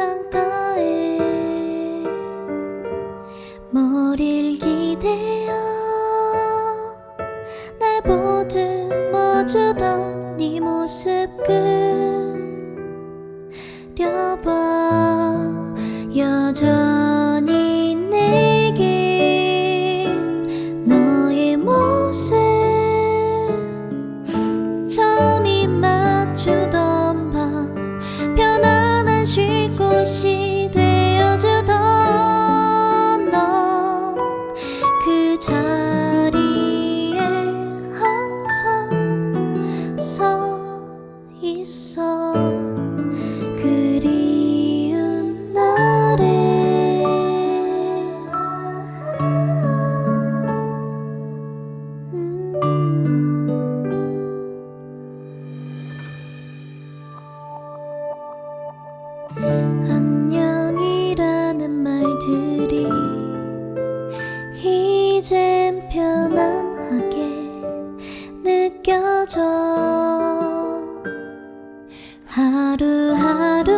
창가에 머리를 기대어 날 보듬어주던 네 모습 그려봐 있어. 그리운 날에. 안녕이라는 말들이 이젠 편안하게 느껴져 하루하루